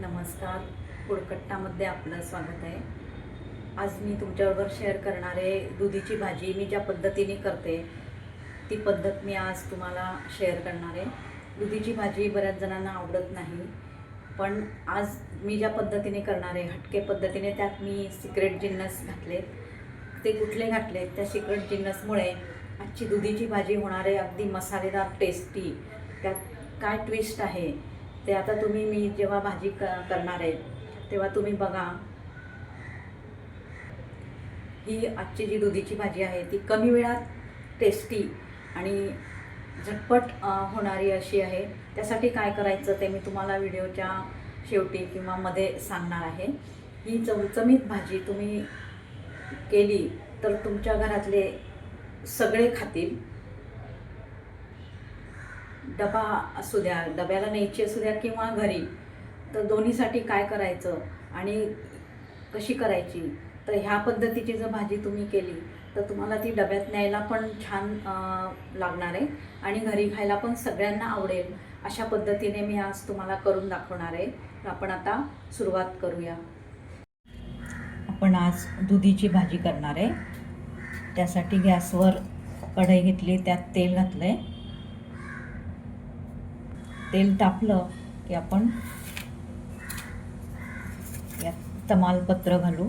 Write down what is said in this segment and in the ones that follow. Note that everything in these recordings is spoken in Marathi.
नमस्कार. कुडकट्टामध्ये आपलं स्वागत आहे. आज मी तुमच्याबरोबर शेअर करणारे दुधीची भाजी मी ज्या पद्धतीने करते ती पद्धत मी आज तुम्हाला शेअर करणार आहे. दुधीची भाजी बऱ्याच जणांना आवडत नाही पण आज मी ज्या पद्धतीने करणार आहे हटके पद्धतीने त्यात मी सिक्रेट जिन्नस घातले ते कुठले घातले त्या सिक्रेट जिन्नसमुळे आजची दुधीची भाजी होणार आहे अगदी मसालेदार टेस्टी त्यात काय ट्विस्ट आहे? ते आता तुम्ही मी जेव्हा भाजी क करणार आहे तेव्हा तुम्ही बघा. ही आजची जी दुधीची भाजी आहे ती कमी वेळात टेस्टी आणि झटपट होणारी अशी आहे. त्यासाठी काय करायचं ते मी तुम्हाला व्हिडिओच्या शेवटी किंवा मध्ये सांगणार आहे. ही चमचमीत भाजी तुम्ही केली तर तुमच्या घरातले सगळे खातील. डबा असू द्या डब्याला न्यायची असू द्या किंवा घरी तर दोन्हीसाठी काय करायचं आणि कशी करायची? तर ह्या पद्धतीची जर भाजी तुम्ही केली तर तुम्हाला ती डब्यात न्यायला पण छान लागणार आहे आणि घरी खायला पण सगळ्यांना आवडेल. अशा पद्धतीने मी आज तुम्हाला करून दाखवणार आहे. तर आपण आता सुरुवात करूया. आपण आज दुधीची भाजी करणार आहे. त्यासाठी गॅसवर कढई घेतली त्यात तेल घातलं आहे तेल तापलं की आपण यात तमालपत्र घालू.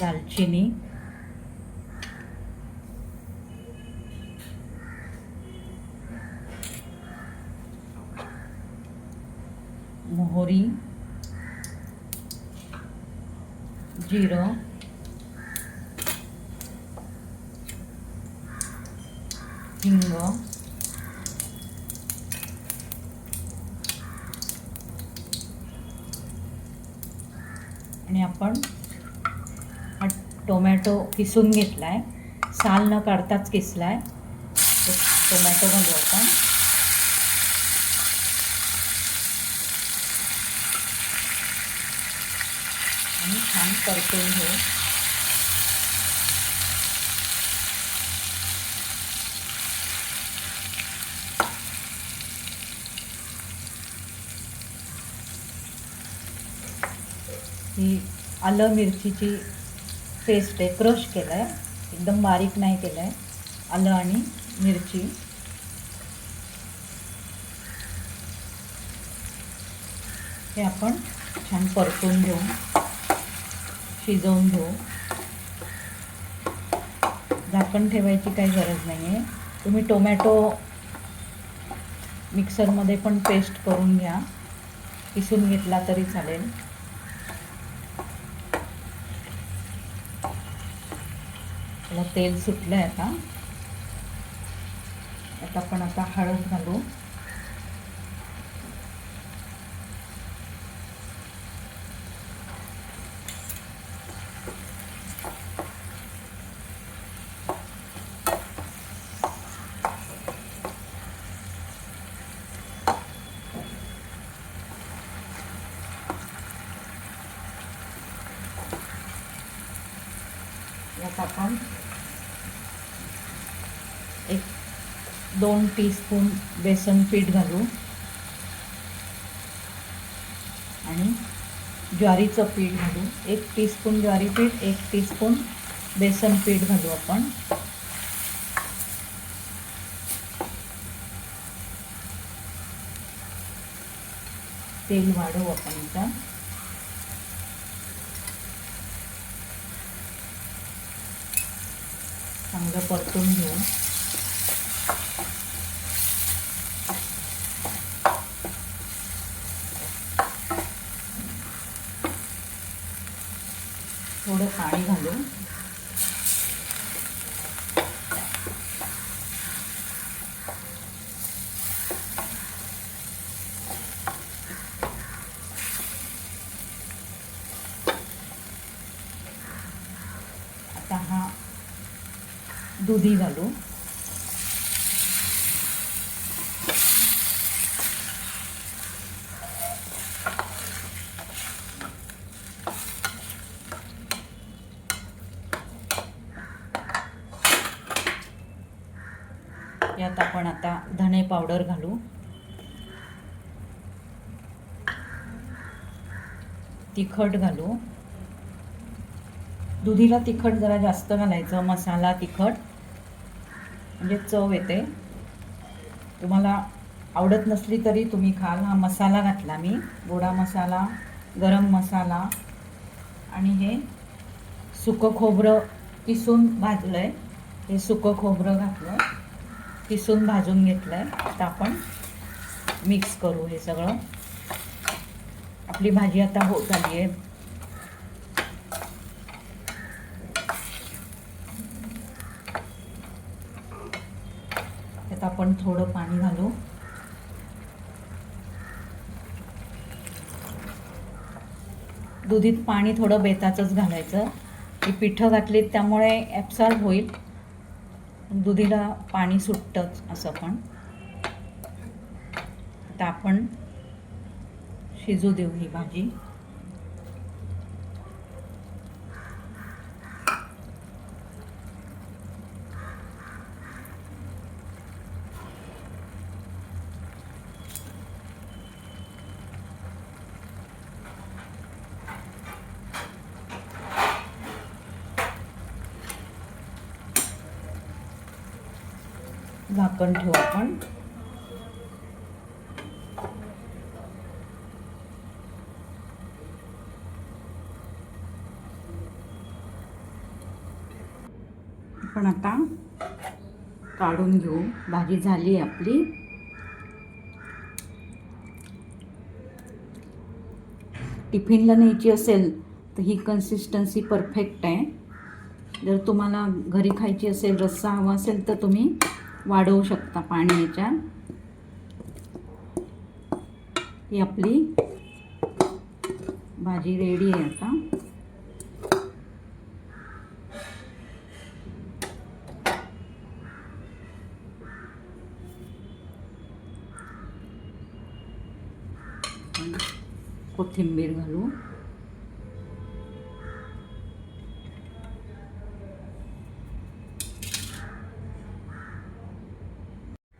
दालचिनी. मोहरी. जिरं. हिंग आणि आपण हा टोमॅटो किसून घेतला आहे साल न काढताच किसला आहे टोमॅटो घालू आपण आणि छान परतून घेऊ. ही आलं मिरचीची पेस्ट आहे क्रश केलं आहे एकदम बारीक नाही केलं आहे आलं आणि मिरची. हे आपण छान परतून घेऊ. शिजवून घेऊ. झाकण ठेवायची काही गरज नाही आहे तुम्ही टोमॅटो मिक्सरमध्ये पण पेस्ट करून घ्या. किसून घेतला तरी चालेल. आपलं तेल सुटलं आहे आता. आता आपण आता हळद घालू. यात आपण दोन टीस्पून बेसन पीठ घालू. आणि ज्वारीचं पीठ घालू. एक टीस्पून ज्वारी पीठ एक टीस्पून बेसन पीठ घालू आपण. तेल वाढवू आपण इथं चांगलं परतून घेऊ थोडं पाणी घालू आता हा दुधी घालू यात ह्याच्यात आपण आता धणे पावडर घालू. तिखट घालू. दुधीला तिखट जरा जास्त घालायचं मसाला तिखट. म्हणजे चव येते. तुम्हाला आवडत नसली तरी तुम्ही खाल. हा मसाला घातला मी. गोडा मसाला गरम मसाला. आणि हे सुकं खोबरं किसून भाजलं आहे हे सुकं खोबरं घातलं. किसून भाजून घेतलं आहे आता आपण मिक्स करू हे सगळं. आपली भाजी आता होत आली आहे त्यात आपण थोडं पाणी घालू. दुधीत पाणी थोडं बेताचंच घालायचं. ही पिठं घातलीत त्यामुळे ॲब्सॉर्ब होईल. दुधीला पाणी सुटतंच असं पण. आता आपण शिजू देऊ ही भाजी. झाकण ठेवू आपण. आपण आता काढून घेऊ. भाजी झाली आहे आपली. टिफिनला न्यायची असेल तर ही कन्सिस्टन्सी परफेक्ट आहे. जर तुम्हाला घरी खायची असेल रस्सा हवा असेल तर तुम्ही वाढवू शकता पाणी याच्यात. ही आपली भाजी रेडी आहे आता. कोथिंबीर घालू.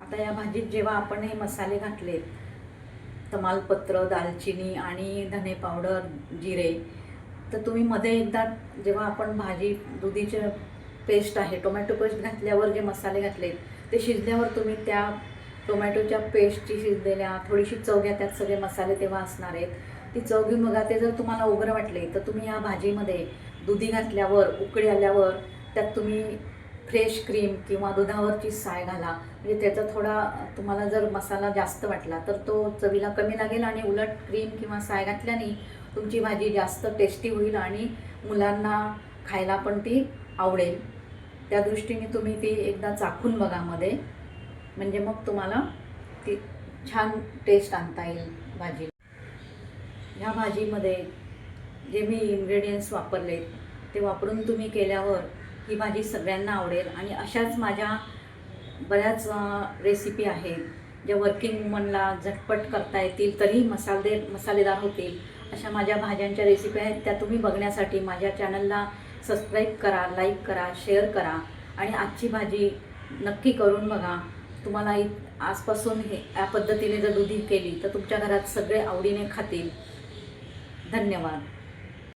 आता या भाजीत जेव्हा आपण हे मसाले घातले तमालपत्र दालचिनी आणि धने पावडर जिरे तर तुम्ही मध्ये एकदा जेव्हा आपण भाजी दुधीचे पेस्ट आहे टोमॅटो पेस्ट घातल्यावर जे मसाले घातले ते शिजल्यावर तुम्ही त्या टोमॅटोच्या पेस्टची शिजलेल्या थोडीशी चव घ्या त्यात सगळे मसाले तेव्हा असणार आहेत. ती चव घेऊन बघा ते जर तुम्हाला उग्र वाटले तर तुम्ही या भाजीमध्ये दुधी घातल्यावर उकळी आल्यावर त्यात तुम्ही फ्रेश क्रीम किंवा दुधावरची साय घाला. म्हणजे त्याचा थोडा तुम्हाला जर मसाला जास्त वाटला तर तो चवीला कमी लागेल आणि उलट क्रीम किंवा साय घातल्याने तुमची भाजी जास्त टेस्टी होईल आणि मुलांना खायला पण ती आवडेल. त्या दृष्टीने तुम्ही ती एकदा चाखून बघा मध्ये. म्हणजे मग तुम्हाला ती छान टेस्ट आणता येईल भाजी. ह्या भाजीमध्ये जे मी इन्ग्रेडियंट्स वापरले ते वापरून तुम्ही केल्यावर ही भाजी सगळ्यांना आवडेल आणि अशाच माझ्या बऱ्याच रेसिपी आहेत. ज्या वर्किंग वुमनला झटपट करता येतील तरी मसाले मसालेदार होतील अशा माझ्या भाज्यांच्या रेसिपी आहेत. त्या तुम्ही बघण्यासाठी माझ्या चॅनलला सबस्क्राईब करा लाईक करा शेअर करा आणि आजची भाजी नक्की करून बघा. तुम्हाला इ आजपासून हे या पद्धतीने जर दुधी केली तर तुमच्या घरात सगळे आवडीने खातील. धन्यवाद.